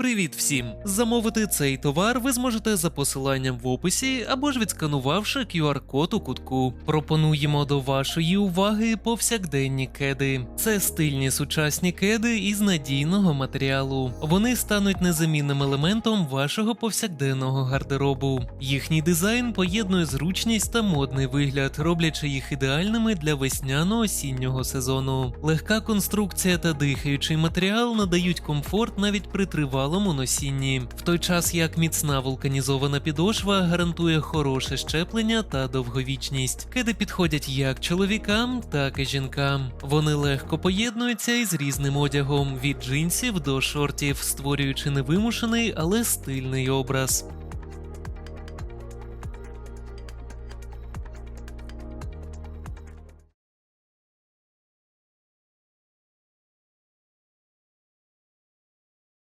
Привіт всім! Замовити цей товар ви зможете за посиланням в описі або ж відсканувавши QR-код у кутку. Пропонуємо до вашої уваги повсякденні кеди. Це стильні сучасні кеди із надійного матеріалу. Вони стануть незамінним елементом вашого повсякденного гардеробу. Їхній дизайн поєднує зручність та модний вигляд, роблячи їх ідеальними для весняно-осіннього сезону. Легка конструкція та дихаючий матеріал надають комфорт навіть при тривалому носінні, в той час як міцна вулканізована підошва гарантує хороше щеплення та довговічність. Кеди підходять як чоловікам, так і жінкам. Вони легко поєднуються із різним одягом від джинсів до шортів, створюючи невимушений, але стильний образ.